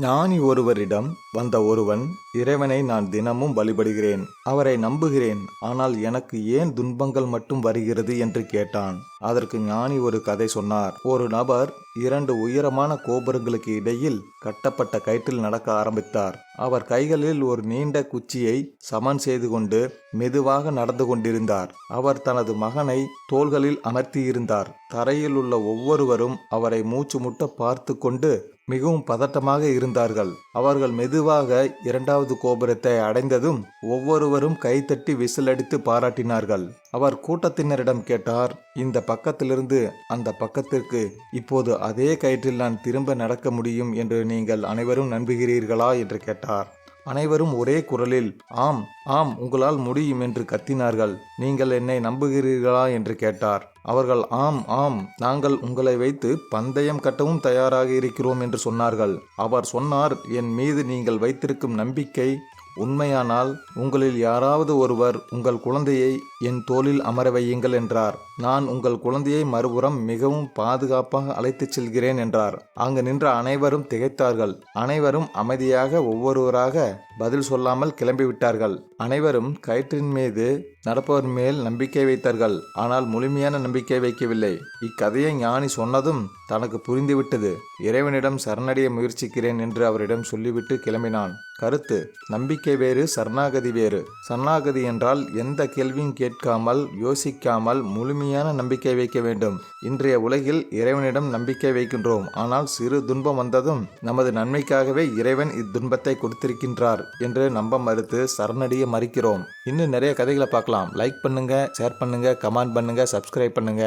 ஞானி ஒருவரிடம் வந்த ஒருவன் இறைவனை நான் தினமும் வழிபடுகிறேன் அவரை நம்புகிறேன் ஆனால் எனக்கு ஏன் துன்பங்கள் மட்டும் வருகிறது? என்று கேட்டான். அதற்கு ஞானி ஒரு கதை சொன்னார். ஒரு நபர் இரண்டு உயரமான கோபுரங்களுக்கு இடையில் கட்டப்பட்ட கயிற்றில் நடக்க ஆரம்பித்தார். அவர் கைகளில் ஒரு நீண்ட குச்சியை சமன் செய்து கொண்டு மெதுவாக நடந்து கொண்டிருந்தார். அவர் தனது மகனை தோள்களில் அமர்த்தியிருந்தார் தரையில் உள்ள ஒவ்வொருவரும் அவரை மூச்சு முட்ட பார்த்து கொண்டு மிகவும் பதட்டமாக இருந்தார்கள். அவர்கள் மெதுவாக இரண்டாவது கோபுரத்தை அடைந்ததும் ஒவ்வொருவரும் கைத்தட்டி விசிலடித்து பாராட்டினார்கள். அவர் கூட்டத்தினரிடம் கேட்டார் இந்த பக்கத்திலிருந்து அந்த பக்கத்திற்கு இப்போது அதே கயிற்றில் நான் திரும்ப நடக்க முடியும் என்று நீங்கள் அனைவரும் நம்புகிறீர்களா என்று கேட்டார். அனைவரும் ஒரே குரலில் ஆம் ஆம் உங்களால் முடியும் என்று கத்தினார்கள். நீங்கள் என்னை நம்புகிறீர்களா? என்று கேட்டார். அவர்கள் ஆம் ஆம் நாங்கள் உங்களை வைத்து பந்தயம் கட்டவும் தயாராக இருக்கிறோம் என்று சொன்னார்கள். அவர் சொன்னார் என் மீது நீங்கள் வைத்திருக்கும் நம்பிக்கை உண்மையானால் உங்களில் யாராவது ஒருவர் உங்கள் குழந்தையை என் தோளில் அமர வையுங்கள் என்றார். நான் உங்கள் குழந்தையை மறுபுறம் மிகவும் பாதுகாப்பாக அழைத்துச் செல்கிறேன் என்றார். அங்கு நின்ற அனைவரும் திகைத்தார்கள். அனைவரும் அமைதியாக ஒவ்வொருவராக பதில் சொல்லாமல் கிளம்பிவிட்டார்கள். அனைவரும் கயிற்றின் மீது நடப்பவர் மேல் நம்பிக்கை வைத்தார்கள். ஆனால் முழுமையான நம்பிக்கை வைக்கவில்லை. இக்கதையை ஞானி சொன்னதும் தனக்கு புரிந்துவிட்டது. இறைவனிடம் சரணடைய முயற்சிக்கிறேன் என்று அவரிடம் சொல்லிவிட்டு கிளம்பினான். கருத்து நம்பிக்கை வேறு சரணாகதி வேறு. சரணாகதி என்றால் எந்த கேள்வியும் கேட்காமல் யோசிக்காமல் முழுமையான நம்பிக்கை வைக்க வேண்டும். இன்றைய உலகில் இறைவனிடம் நம்பிக்கை வைக்கின்றோம். ஆனால் சிறு துன்பம் வந்ததும் நமது நன்மைக்காகவே இறைவன் இத்துன்பத்தை கொடுத்திருக்கின்றார். என்று நம்ப மறுத்து சரணடைய மறிக்கிறோம். இன்னும் நிறைய கதைகளை பார்க்கலாம். லைக் பண்ணுங்க ஷேர் பண்ணுங்க கமெண்ட் பண்ணுங்க சப்ஸ்கிரைப் பண்ணுங்க.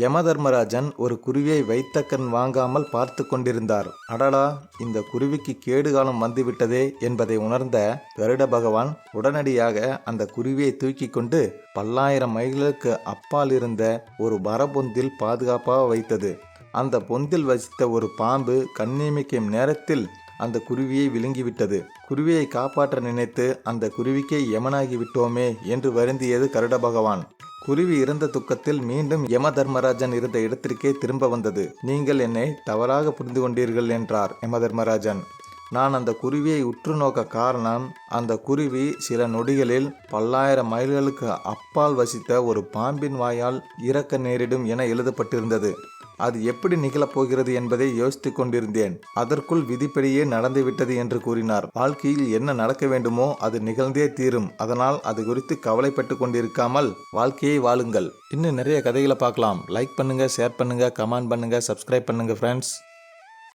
யமதர்மராஜன் ஒரு குருவியை வைத்த கண் வாங்காமல் பார்த்து கொண்டிருந்தார். அடடா இந்த குருவிக்கு கேடு காலம் வந்துவிட்டதே என்பதை உணர்ந்த கருட பகவான் உடனடியாக அந்த குருவியை தூக்கி கொண்டு பல்லாயிரம் மைல்களுக்கு அப்பால் இருந்த ஒரு மரபொந்தில் பாதுகாப்பாக வைத்தது. அந்த பொந்தில் வசித்த ஒரு பாம்பு கண்ணியமிக்கும் நேரத்தில் அந்த குருவியை விழுங்கிவிட்டது. குருவியை காப்பாற்ற நினைத்து அந்த குருவிக்கே யமனாகி விட்டோமே என்று வருந்தியது கருட பகவான். குருவி இருந்த துக்கத்தில் மீண்டும் யம தர்மராஜன் இருந்த இடத்திற்கே திரும்ப வந்தது. நீங்கள் என்னை தவறாக புரிந்து கொண்டீர்கள் என்றார் யம தர்மராஜன். நான் அந்த குருவியை உற்று நோக்க காரணம் அந்த குருவி சில நொடிகளில் பல்லாயிரம் மைல்களுக்கு அப்பால் வசித்த ஒரு பாம்பின் வாயால் இறக்க நேரிடும் என எழுதப்பட்டிருந்தது. அது எப்படி நிகழப் போகிறது என்பதை யோசித்துக் கொண்டிருந்தேன். அதற்குள் விதிப்படியே நடந்துவிட்டது என்று கூறினார். வாழ்க்கையில் என்ன நடக்க வேண்டுமோ அது நிகழ்ந்தே தீரும். அதனால் அது குறித்து கவலைப்பட்டு கொண்டிருக்காமல் வாழ்க்கையை வாழுங்கள். இன்னும் நிறைய கதைகளை பார்க்கலாம். லைக் பண்ணுங்க ஷேர் பண்ணுங்க கமெண்ட் பண்ணுங்க சப்ஸ்கிரைப் பண்ணுங்க ஃப்ரெண்ட்ஸ்